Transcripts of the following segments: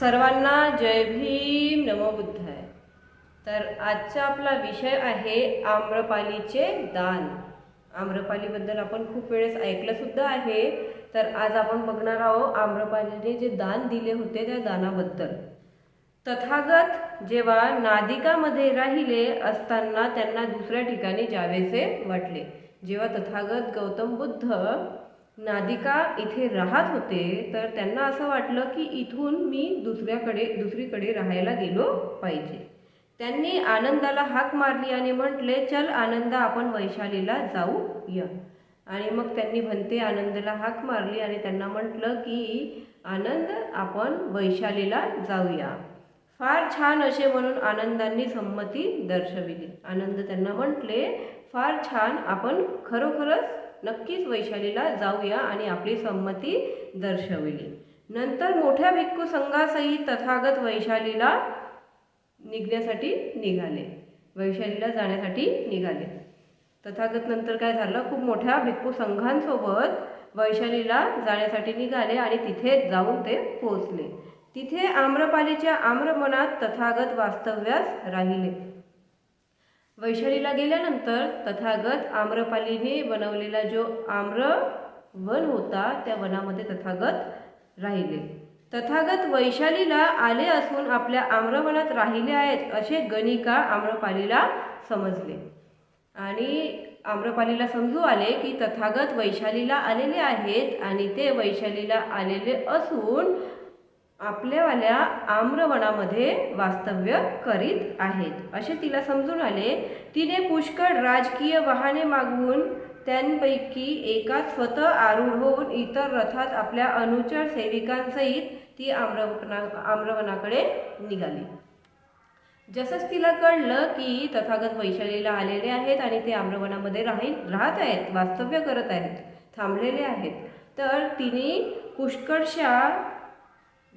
सर्वांना जय भीम नमो बुद्धाय. तर आजचा आपला विषय आहे आम्रपालीचे दान. आम्रपालीबद्दल आपण खूप वेळेस ऐकलंसुद्धा आहे. तर आज आपण बघणार आहोत आम्रपालीने जे दान दिले होते त्या दानाबद्दल. तथागत जेव्हा नादिकामध्ये राहिले असताना त्यांना दुसऱ्या ठिकाणी जावेसे वाटले. जेव्हा तथागत गौतम बुद्ध नादिका इथे राहत होते तर त्यांना असं वाटलं की इथून मी दुसऱ्याकडे दुसरीकडे राहायला गेलो पाहिजे. त्यांनी आनंदाला हाक मारली आणि म्हटले चल आनंदा आपण वैशालीला जाऊ या आणि मग त्यांनी भंते आनंदला हाक मारली आणि त्यांना म्हटलं की आनंद आपण वैशालीला जाऊया. फार छान असे म्हणून आनंदांनी संमती दर्शविली. आनंद त्यांना म्हटले फार छान आपण खरोखरच नक्कीच वैशालीला जाऊया आणि आपली संमती दर्शविली. नंतर मोठ्या भिक्खू संघासही तथागत वैशालीला निघण्यासाठी निघाले. वैशालीला जाण्यासाठी निघाले. तथागत नंतर काय झालं? खूप मोठ्या भिक्खू संघांसोबत वैशालीला जाण्यासाठी निघाले आणि तिथे जाऊन ते पोहोचले. तिथे आम्रपालीच्या आम्रमनात तथागत वास्तव्यास राहिले. वैशालीला गेल्यानंतर तथागत आम्रपालीने बनवलेला जो आम्र वन होता त्या वनामध्ये तथागत राहिले. तथागत वैशालीला आले असून आपल्या आम्रवनात राहिले आहेत असे गणिका आम्रपालीला समजले. आणि आम्रपालीला समजू आले की तथागत वैशालीला आलेले आहेत आणि ते वैशालीला आलेले असून आपल्यावाल्या आम्रवनामध्ये वास्तव्य करीत आहेत. असे तिला समजून आले. तिने पुष्कळ राजकीय वाहने मागवून त्यांपैकी एका स्वतः आरूढ होऊन इतर रथात आपल्या अनुचर सेविकांसहित ती आम्रवना आम्रवनाकडे निघाली. जसंच तिला कळलं की तथागत वैशालीला आलेले आहेत आणि ते आम्रवनामध्ये राही राहत आहेत वास्तव्य करत आहेत थांबलेले आहेत. तर तिने पुष्कळशा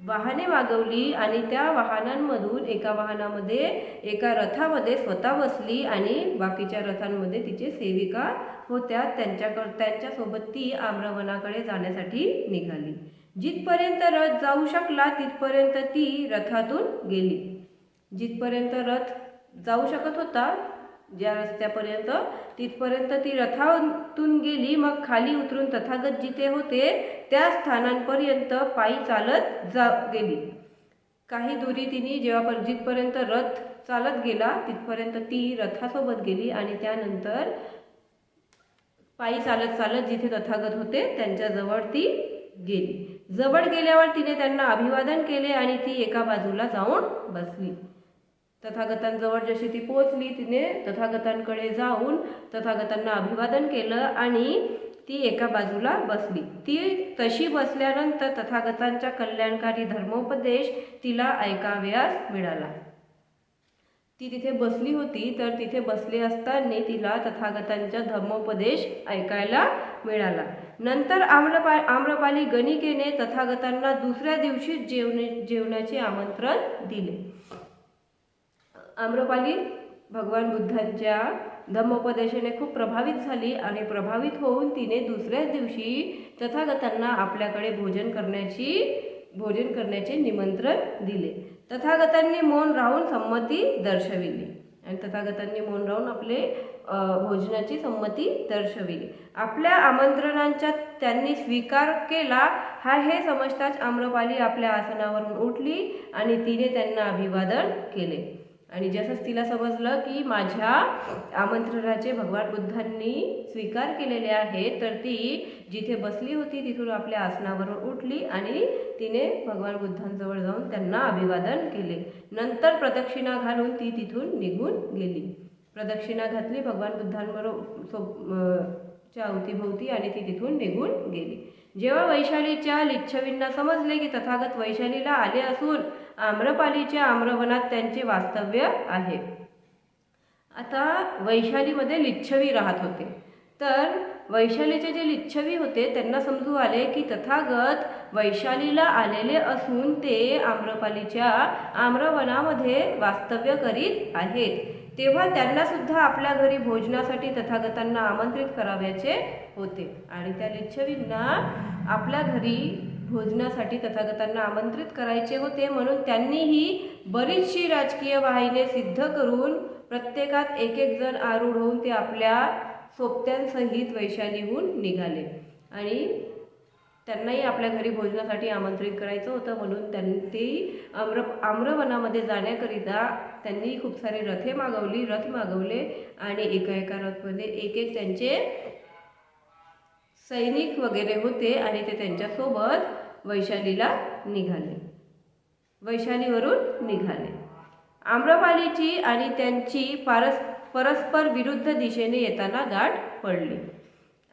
वाहने मागवली आणि त्या वाहनांमधून एका वाहनामध्ये एका रथामध्ये स्वतः बसली आणि बाकीच्या रथांमध्ये तिचे सेविका होत्या. त्यांच्याकड त्यांच्यासोबत ती आम्रवनाकडे जाण्यासाठी निघाली. जिथपर्यंत रथ जाऊ शकला तिथपर्यंत ती रथातून गेली. जिथपर्यंत रथ जाऊ शकत होता ज्या रस्त्यापर्यंत तिथपर्यंत ती रथातून गेली मग खाली उतरून तथागत जिथे होते त्या स्थानांपर्यंत पायी चालत जा गेली. काही दुरी तिने जेव्हा पर जिथपर्यंत रथ चालत गेला तिथपर्यंत ती रथासोबत गेली आणि त्यानंतर पायी चालत चालत जिथे तथागत होते त्यांच्याजवळ ती गेली. जवळ गेल्यावर तिने त्यांना अभिवादन केले आणि ती एका बाजूला जाऊन बसली. तथागतांजवळ जशी ती पोहोचली तिने तथागतांकडे जाऊन तथागतांना अभिवादन केलं आणि ती एका बाजूला बसली. ती तशी बसल्यानंतर तथागतांच्या कल्याणकारी धर्मोपदेश तिला ऐकाव्यास मिळाला. ती तिथे बसली होती तर तिथे बसली असताना तिला तथागतांचा धर्मोपदेश ऐकायला मिळाला. नंतर आम्रपा आम्रपाली गणिकेने तथागतांना दुसऱ्या दिवशी जेवणे जेवणाचे आमंत्रण दिले. आम्रपाली भगवान बुद्धांच्या धम्मोपदेशाने खूप प्रभावित झाली आणि प्रभावित होऊन तिने दुसऱ्याच दिवशी तथागतांना आपल्याकडे भोजन करण्याची भोजन करण्याचे निमंत्रण दिले. तथागतांनी मौन राहून संमती दर्शविली. आणि तथागतांनी मौन राहून आपले भोजनाची संमती दर्शविली. आपल्या आमंत्रणांचा त्यांनी स्वीकार केला हा हे समजताच आम्रपाली आपल्या आसनावरून उठली आणि तिने त्यांना अभिवादन केले. आणि जसंच तिला समजलं की माझ्या आमंत्रणाचे भगवान बुद्धांनी स्वीकार केलेले आहे तर ती जिथे बसली होती तिथून आपल्या आसनावरून उठली आणि तिने भगवान बुद्धांजवळ जाऊन त्यांना अभिवादन केले. नंतर प्रदक्षिणा घालून ती तिथून निघून गेली. प्रदक्षिणा घातली भगवान बुद्धांबरोबर सो च्या अवतीभोवती आणि ती तिथून निघून गेली. जेव्हा वैशालीच्या लिच्छवींना समजले की तथागत वैशालीला आले असून आम्रपालीच्या आम्रवनात त्यांचे वास्तव्य आहे. आता वैशालीमध्ये लिच्छवी राहत होते. तर वैशालीचे जे लिच्छवी होते त्यांना समजू आले की तथागत वैशालीला आलेले असून ते आम्रपालीच्या आम्रवनामध्ये वास्तव्य करीत आहेत. तेव्हा त्यांना सुद्धा आपल्या घरी भोजनासाठी तथागतांना आमंत्रित करावयाचे होते. आणि त्या लिच्छवींना आपल्या घरी भोजनासाठी तथागतांना आमंत्रित करायचे होते म्हणून त्यांनीही बरीचशी राजकीय वाहिने सिद्ध करून प्रत्येकात एक एक जण आरूढ होऊन ते आपल्या सोबत्यांसहित वैशालीहून निघाले. आणि त्यांनाही आपल्या घरी भोजनासाठी आमंत्रित करायचं होतं म्हणून त्यांनी ते आम्र आम्रवनामध्ये जाण्याकरिता त्यांनी खूप सारे रथे मागवली रथ मागवले आणि एका एका रथमध्ये एक एक त्यांचे सैनिक वगैरे होते आणि ते त्यांच्यासोबत वैशालीला निघाले. वैशालीवरून निघाले. आम्रपालीची आणि त्यांची पारस परस्पर विरुद्ध दिशेने येताना गाठ पडली.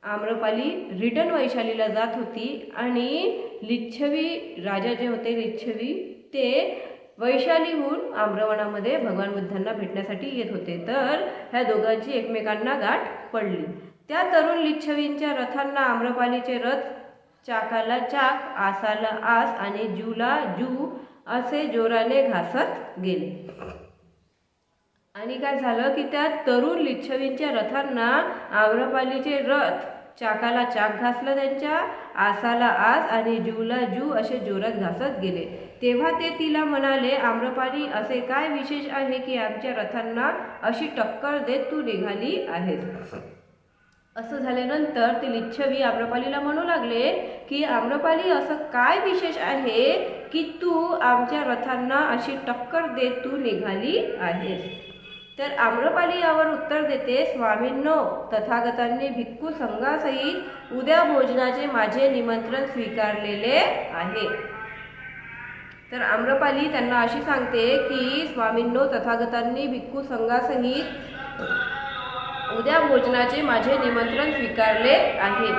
आम्रपाली रिटर्न वैशालीला जात होती आणि लिच्छवी राजा जे होते लिच्छवी ते वैशालीहून आम्रवणामध्ये भगवान बुद्धांना भेटण्यासाठी येत होते. तर ह्या दोघांची एकमेकांना गाठ पडली. त्या तरुण लिच्छवींच्या रथांना आम्रपालीचे रथ चाकाला चाक आसाला आस आणि जूला जू असे जोराने घासत गेले. आणि काय झालं की त्या तरुण लिच्छवींच्या रथांना आम्रपालीचे रथ चाकाला चाक घासलं त्यांच्या आसाला आस आणि जूला जू असे जोरात घासत गेले. तेव्हा ते तिला म्हणाले आम्रपाली असे काय विशेष आहे की आमच्या रथांना अशी टक्कर देत तू निघाली आहेस? असं झाल्यानंतर ते लिच्छवी आम्रपालीला म्हणू लागले की आम्रपाली असं काय विशेष आहे की तू आमच्या रथांना अशी टक्कर देत तू निघाली आहेस? तर आम्रपाली यावर उत्तर देते स्वामींनो तथागतांनी भिक्खू संघासहित उद्या भोजनाचे माझे निमंत्रण स्वीकारलेले आहे. तर आम्रपाली त्यांना अशी सांगते की स्वामींनो तथागतांनी भिक्खू संघासहित उद्या भोजनाचे माझे निमंत्रण स्वीकारले आहे.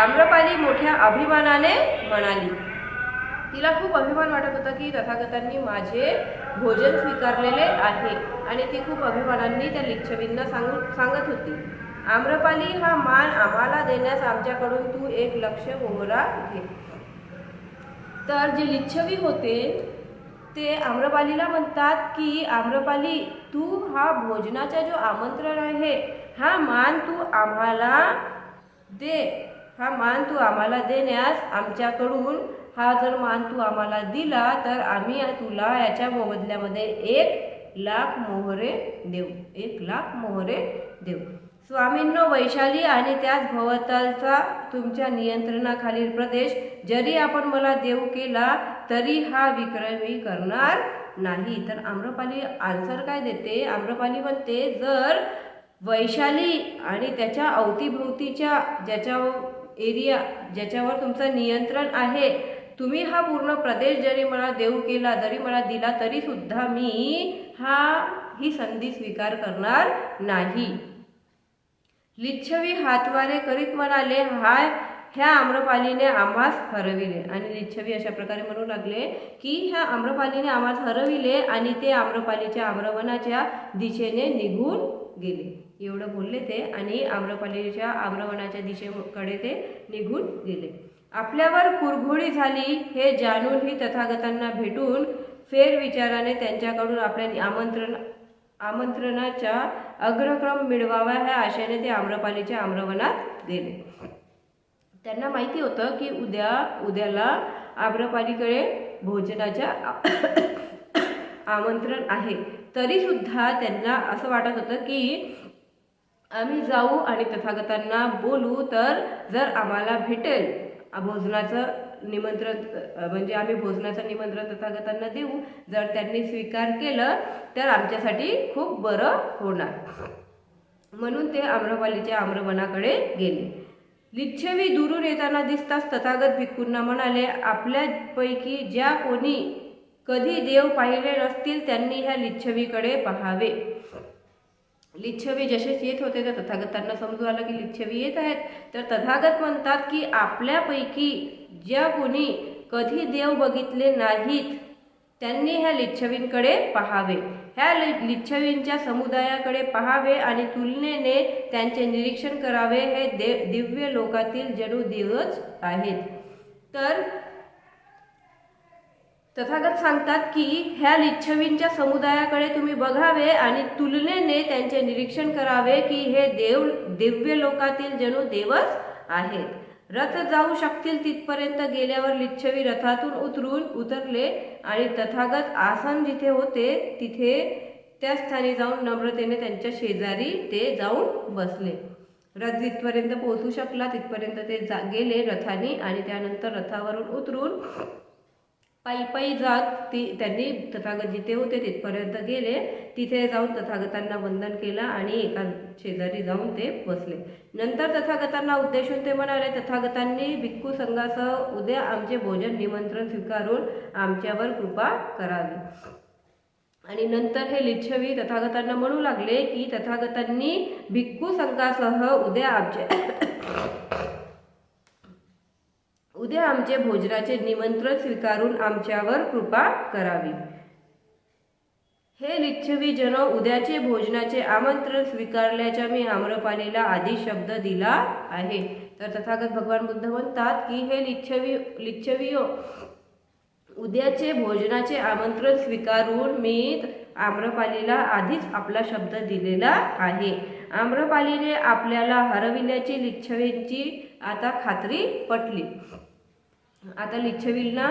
आम्रपाली मोठ्या अभिमानाने म्हणाली. तिला खूप अभिमान वाटत होता की तथागतांनी माझे भोजन स्वीकारलेले आहे आणि ती खूप अभिमानांनी त्या लिच्छवींना सांगू सांगत होती. आम्रपाली हा मान आम्हाला देण्यास आमच्याकडून तू एक लक्ष मोहरा घे. तर जे लिच्छवी होते ते आम्रपालीला म्हणतात की आम्रपाली तू हा भोजनाचा जो आमंत्रण आहे हा मान तू आम्हाला दे. हा मान तू आम्हाला देण्यास आमच्याकडून हा जर मान तू आम्हाला दिला तर आम्ही तुला याच्या मोबदल्यामध्ये एक लाख मोहरे देऊ. एक लाख मोहरे देऊ. स्वामींनो वैशाली आणि त्याच भवतालचा तुमच्या नियंत्रणाखालील प्रदेश जरी आपण मला देऊ केला तरी हा विक्रय मी करणार नाही. तर आम्रपाली आन्सर काय देते? आम्रपाली म्हणते जर वैशाली आणि त्याच्या अवतीभोवतीच्या ज्याच्या एरिया ज्याच्यावर तुमचं नियंत्रण आहे तुम्ही हा पूर्ण प्रदेश जरी मला देऊ केला जरी मला दिला तरी सुद्धा मी हा ही संधी स्वीकार करणार नाही. लिच्छवी हातवारे करीत म्हणाले हाय ह्या आम्रपालीने आम्हास हरविले. आणि लिच्छवी अशा प्रकारे म्हणू लागले की ह्या आम्रपालीने आम्हास हरविले आणि ते आम्रपालीच्या आम्रवनाच्या दिशेने निघून गेले. एवढं बोलले ते आणि आम्रपालीच्या आम्रवनाच्या दिशेकडे ते निघून गेले. आपल्यावर कुरघोडी झाली हे जाणूनही तथागतांना भेटून फेरविचाराने त्यांच्याकडून आपल्या आमंत्रण आमंत्रणाचा अग्रक्रम मिळवावा ह्या आशेने ते आम्रपालीच्या आम्रवनात गेले. त्यांना माहिती होतं की उद्या उद्याला आम्रपालीकडे भोजनाच्या आमंत्रण आहे. तरीसुद्धा त्यांना असं वाटत होतं की आम्ही जाऊ आणि तथागतांना बोलू तर जर आम्हाला भेटेल. भोजनाचं निमंत्रण म्हणजे आम्ही भोजनाचं निमंत्रण तथागतांना देऊ. जर त्यांनी स्वीकार केलं तर आमच्यासाठी खूप बरं होणार. म्हणून ते आम्रपालीच्या आम्रवनाकडे गेले. लिच्छवी दुरून येताना दिसताच तथागत भिक्खूंना म्हणाले आपल्यापैकी ज्या कोणी कधी देव पाहिले नसतील त्यांनी ह्या लिच्छवीकडे पहावे. लिच्छवी जसेच येत होते. तर तथागतांना समजू आलं की लिच्छवी येत आहेत. तर तथागत म्हणतात की आपल्यापैकी ज्या कोणी कधी देव बघितले नाहीत त्यांनी ह्या लिच्छवींकडे पहावे. ह्या लि लिच्छवींच्या समुदायाकडे पहावे आणि तुलनेने त्यांचे निरीक्षण करावे. हे देव दिव्य लोकातील जणू देवच आहेत. तर तथागत सांगतात की ह्या लिच्छवींच्या समुदायाकडे तुम्ही बघावे आणि तुलनेने त्यांचे निरीक्षण करावे की हे देव दिव्य लोकातील जणू देवच आहेत. रथ जाऊ शकतील तिथपर्यंत गेल्यावर लिच्छवी रथातून उतरून उतरले आणि तथागत आसन जिथे होते तिथे त्या स्थानी जाऊन नम्रतेने त्यांच्या शेजारी ते जाऊन बसले. रथ जिथपर्यंत पोहोचू शकला तिथपर्यंत ते जा गेले रथाने आणि त्यानंतर रथावरून उतरून पायी पायी जात ती त्यांनी तथागत जिथे होते तिथपर्यंत गेले. तिथे जाऊन तथागतांना वंदन केलं आणि एका शेजारी जाऊन ते बसले. नंतर तथागतांना उद्देशून ते म्हणाले तथागतांनी भिक्खू संघासह उद्या आमचे भोजन निमंत्रण स्वीकारून आमच्यावर कृपा करावी. आणि नंतर हे लिच्छवी तथागतांना म्हणू लागले की तथागतांनी भिक्खू संघासह उद्या आमच्या उद्या आमचे भोजनाचे निमंत्रण स्वीकारून आमच्यावर कृपा करावी. हे लिच्छवी जन उद्याचे भोजनाचे आमंत्रण स्वीकारल्याच्या मी आम्रपालीला आधी शब्द दिला आहे. तर तथागत भगवान बुद्ध म्हणतात की हे लिच्छवी लिच्छवीयो उद्याचे भोजनाचे आमंत्रण स्वीकारून मी आम्रपालीला आधीच आपला शब्द दिलेला आहे. आम्रपालीने आपल्याला हरविल्याची लिच्छवींची आता खात्री पटली. आता लिच्छवींना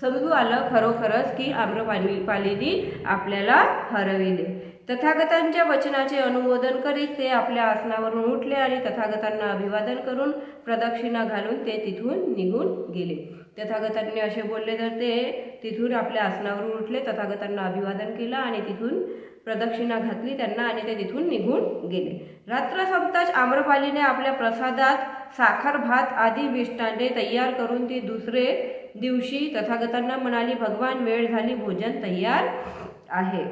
समजू आलं खरोखरच की आम्रपाली पालीनी आपल्याला हरविले. तथागतांच्या वचनाचे अनुमोदन करीत ते आपल्या आसनावरून उठले आणि तथागतांना अभिवादन करून प्रदक्षिणा घालून ते तिथून निघून गेले. तथागतांनी असे बोलले तर ते तिथून आपल्या आसनावरून उठले तथागतांना अभिवादन केलं आणि तिथून प्रदक्षिणा घातली त्यांना आणि ते तिथून निघून गेले. रात्र संपताच आम्रपालीने आपल्या प्रसादात साखर भात आदी मिष्टांडे तयार करून ती दुसरे दिवशी तथागतांना म्हणाली भगवान वेळ झाली भोजन तयार आहे.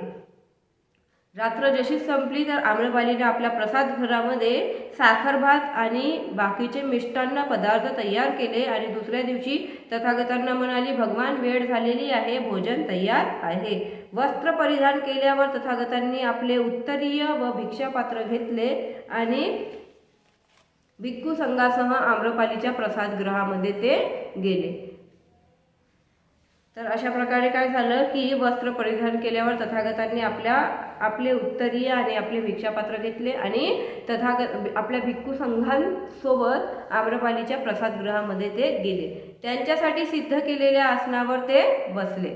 रात्र जशी संपली तर आम्रपालीने आपल्या प्रसाद घरामध्ये साखर भात आणि बाकीचे मिष्टान्न पदार्थ तयार केले आणि दुसऱ्या दिवशी तथागतांना म्हणाली भगवान वेळ झालेली आहे भोजन तयार आहे. वस्त्र परिधान केल्यावर तथागतांनी आपले उत्तरीय व भिक्षापात्र घेतले आणि भिक्खू संघासह आम्रपालीच्या प्रसादगृहामध्ये ते गेले. तर अशा प्रकारे काय झालं की वस्त्र परिधान केल्यावर तथागतांनी आपल्या आपले उत्तरीय आणि आपले भिक्षापात्र घेतले आणि तथागत आपल्या भिक्खू संघांसोबत आम्रपालीच्या प्रसादगृहामध्ये ते गेले. त्यांच्यासाठी सिद्ध केलेल्या आसनावर ते बसले.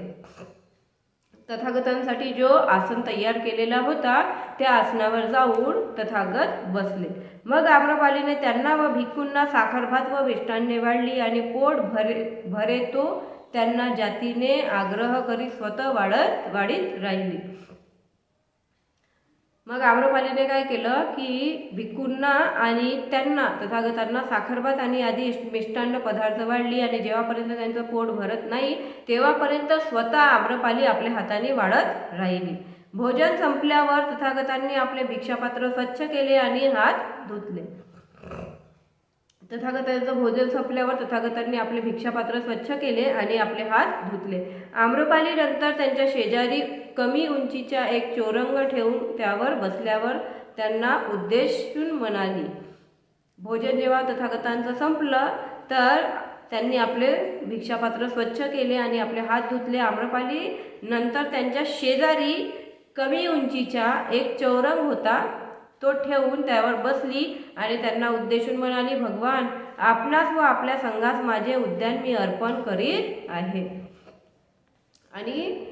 तथागतांसाठी जो आसन तयार केलेला होता त्या आसनावर जाऊन तथागत बसले. मग आम्रपालीने त्यांना व भिक्खूंना साखरभात व मिष्टान्ने वाढली आणि पोट भरे भरे तो त्यांना जातीने आग्रह करीत स्वतः वाढत वाढीत राहिली. मग आम्रपालीने काय केलं की भिक्खूंना आणि त्यांना तथागतांना साखरभात आणि आधी मिष्टान्न पदार्थ वाढली आणि जेव्हापर्यंत त्यांचं पोट भरत नाही तेव्हापर्यंत स्वतः आम्रपाली आपल्या हाताने वाढत राहिली. भोजन संपल्यावर तथागतांनी आपले भिक्षापात्र स्वच्छ केले आणि हात धुतले. तथागतांचं भोजन संपल्यावर तथागतांनी आपले भिक्षापात्र स्वच्छ केले आणि आपले हात धुतले. आम्रपाली नंतर त्यांच्या शेजारी कमी उंचीच्या एक चोरंग ठेवून त्यावर बसल्यावर त्यांना उद्देशून म्हणाली भोजन जेव्हा तथागतांचं संपलं तर त्यांनी आपले भिक्षापात्र स्वच्छ केले आणि आपले हात धुतले. आम्रपाली नंतर त्यांच्या शेजारी कमी उंचीच्या एक चौरंग होता. तो ठेवून त्यावर बसली आणि त्यांना उद्देशून म्हणाली भगवान आपणास व आपल्या संघास माझे उद्यान मी अर्पण करीत आहे. आणि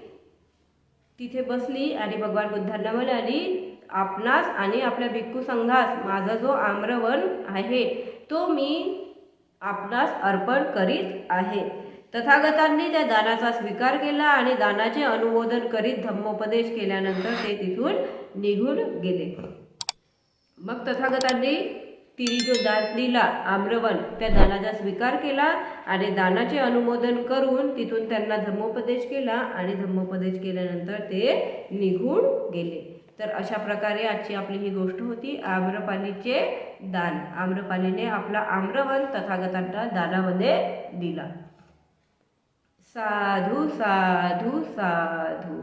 तिथे बसली आणि भगवान बुद्धांना म्हणाली आपणास आणि आपल्या भिक्खू संघास माझा जो आम्रवन आहे तो मी आपणास अर्पण करीत आहे. तथागतांनी त्या दानाचा स्वीकार केला आणि दानाचे अनुमोदन करीत धम्मोपदेश केल्यानंतर ते तिथून निघून गेले. मग तथागतांनी तिने जो दात दिला आम्रवन त्या दानाचा स्वीकार केला आणि दानाचे अनुमोदन करून तिथून त्यांना धम्मोपदेश केला आणि धम्मोपदेश केल्यानंतर ते निघून गेले. तर अशा प्रकारे आजची आपली ही गोष्ट होती आम्रपालीचे दान. आम्रपालीने आपला आम्रवन तथागतांना दानामध्ये दिला. साधू साधू साधू.